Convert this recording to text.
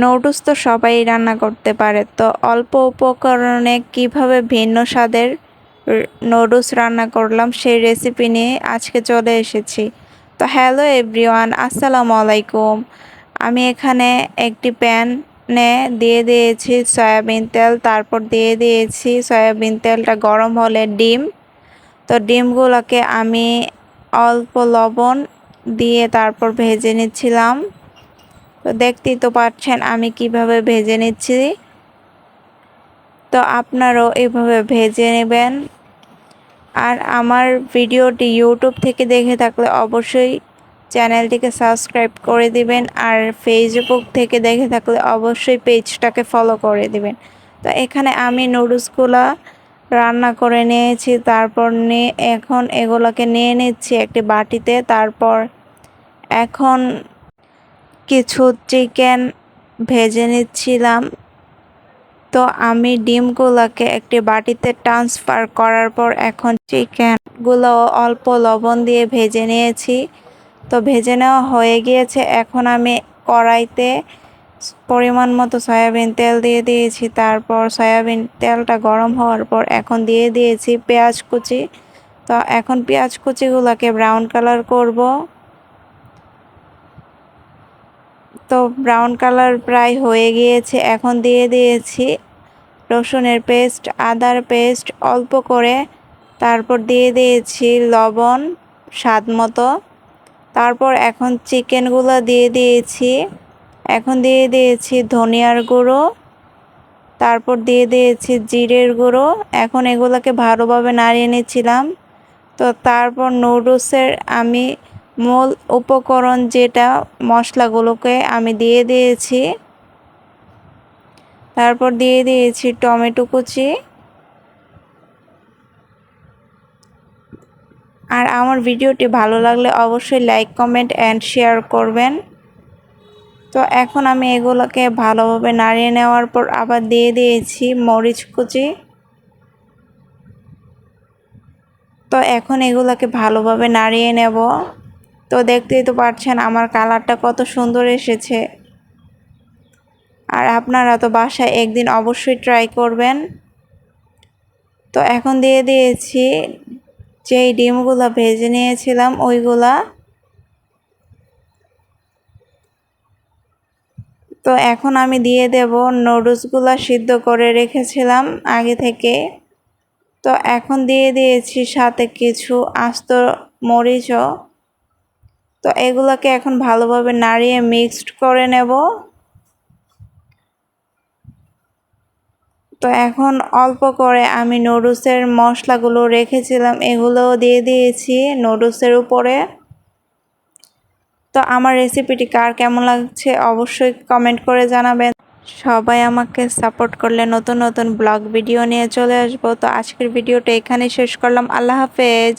Noodles তো সবাই রান্না করতে পারে। তো অল্প উপকরণে কীভাবে ভিন্ন স্বাদের নুডলস রান্না করলাম সেই রেসিপি নিয়ে আজকে চলে এসেছি। তো হ্যালো এভরিওয়ান আসসালামু আলাইকুম। আমি এখানে একটি প্যানে দিয়ে দিয়েছি সয়াবিন তেল, তারপর দিয়ে দিয়েছি সয়াবিন তেলটা গরম হলে ডিম। তো ডিমগুলোকে আমি অল্প লবণ দিয়ে তারপর ভেজে নিচ্ছিলাম। তো দেখতেই তো পাচ্ছেন আমি কীভাবে ভেজে নিচ্ছি। তো আপনারাও এভাবে ভেজে নেবেন। আর আমার ভিডিওটি ইউটিউব থেকে দেখে থাকলে অবশ্যই চ্যানেলটিকে সাবস্ক্রাইব করে দিবেন আর ফেসবুক থেকে দেখে থাকলে অবশ্যই পেজটাকে ফলো করে দিবেন। তো এখানে আমি নুডলসগুলো রান্না করে নিয়েছি, তারপর নিয়ে এখন এগুলোকে নিয়ে নিচ্ছি একটি বাটিতে, তারপর এখন কিছু চিকেন ভেজে নিচ্ছিলাম। তো আমি ডিমগুলোকে একটি বাটিতে ট্রান্সফার করার পর এখন চিকেনগুলো অল্প লবণ দিয়ে ভেজে নিয়েছি। তো ভেজে নেওয়া হয়ে গিয়েছে। এখন আমি কড়াইতে পরিমাণ মতো সয়াবিন তেল দিয়ে দিয়েছি। তারপর সয়াবিন তেলটা গরম হওয়ার পর এখন দিয়ে দিয়েছি পেঁয়াজ কুচি। তো এখন পেঁয়াজ কুচিগুলোকে ব্রাউন কালার করব। তো ব্রাউন কালার প্রায় হয়ে গিয়েছে। এখন দিয়ে দিয়েছি রসুনের পেস্ট আদার পেস্ট অল্প করে। তারপর দিয়ে দিয়েছি লবণ স্বাদ মতো। তারপর এখন চিকেনগুলো দিয়ে দিয়েছি। এখন দিয়ে দিয়েছি ধনিয়ার গুঁড়ো। তারপর দিয়ে দিয়েছি জিরের গুঁড়ো। এখন এগুলোকে ভালোভাবে নাড়িয়ে নিচ্ছিলাম। তো তারপর নুডলসের আমি মূল উপকরণ যেটা মশলাগুলোকে আমি দিয়ে দিয়েছি। তারপর দিয়ে দিয়েছি টমেটো কুচি। আর আমার ভিডিওটি ভালো লাগলে অবশ্যই লাইক, কমেন্ট অ্যান্ড শেয়ার করবেন। তো এখন আমি এগুলোকে ভালোভাবে নাড়িয়ে নেওয়ার পর আবার দিয়ে দিয়েছি মরিচ কুচি। তো এখন এগুলোকে ভালোভাবে নাড়িয়ে নেব। তো দেখতেই তো পারছেন আমার কালারটা কত সুন্দর এসেছে। আর আপনারা তো বাসায় একদিন অবশ্যই ট্রাই করবেন। তো এখন দিয়ে দিয়েছি যেই ডিমগুলো ভেজে নিয়েছিলাম ওইগুলা। তো এখন আমি দিয়ে দেব নুডলসগুলো সিদ্ধ করে রেখেছিলাম আগে থেকে। তো এখন দিয়ে দিয়েছি সাথে কিছু আস্ত মরিচও। তো এগুলোকে এখন ভালোভাবে নাড়িয়ে মিক্সড করে নেব। তো এখন অল্প করে আমি নুডলসের মশলাগুলো রেখেছিলাম, এগুলোও দিয়ে দিয়েছি নুডলসের উপরে। তো আমার রেসিপিটি কার কেমন লাগছে অবশ্যই কমেন্ট করে জানাবেন। সবাই আমাকে সাপোর্ট করলে নতুন নতুন ব্লগ ভিডিও নিয়ে চলে আসব। তো আজকের ভিডিওটা এখানে শেষ করলাম। আল্লাহ হাফেজ।